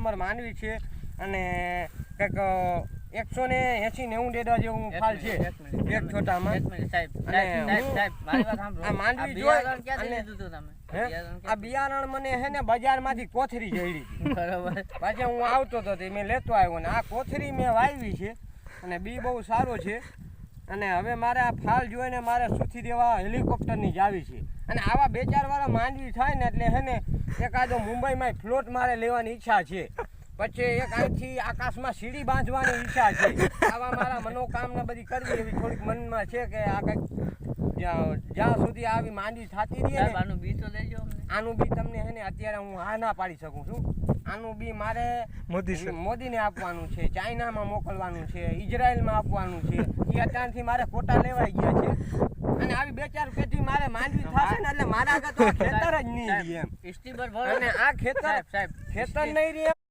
Number માનવી છે અને કંઈક એકસો ને એસી નેવું ડેડા જેવું ફાલ છે. એક છોટામાં. આ બિયારણ મને હે ને બજારમાંથી કોથરી જડી બરાબર બરોબર. પાછા હું આવતો હતો મેં લેતો આવ્યો ને આ કોથરી મેં વાવી છે અને બી બહુ સારો છે. અને હવે મારે આ ફાલ જોઈને મારે સૂચી દેવા હેલિકોપ્ટરની જાવી છે. અને આવા બે ચાર વાળા માંડવી થાય ને એટલે હે ને એકાદો મુંબઈમાં ફ્લોટ મારે લેવાની ઈચ્છા છે. પછી એક અહીંથી આકાશમાં સીડી બાંધવાની ઈચ્છા છે. આવા મારા મનોકામના બધી કરવી એવી થોડીક મનમાં છે કે આ કંઈક જ્યાં સુધી આવી માંડવી થતી રહી આનું બી તો લેજો. આનું બી તમને હે ને અત્યારે હું હા ના પાડી શકું છું. આનું બી મારે મોદી મોદીને આપવાનું છે ચાઇનામાં મોકલવાનું છે ઇઝરાયલમાં આપવાનું છે. એ અત્યારથી મારે ખોટા લેવાઈ ગયા છે. અને આવી બે ચાર પેટી મારે માંડવી થશે ને એટલે મારા આગળ તો ખેતર જ નહીં એમ. અને આ ખેતર સાહેબ, ખેતર નહીં રહે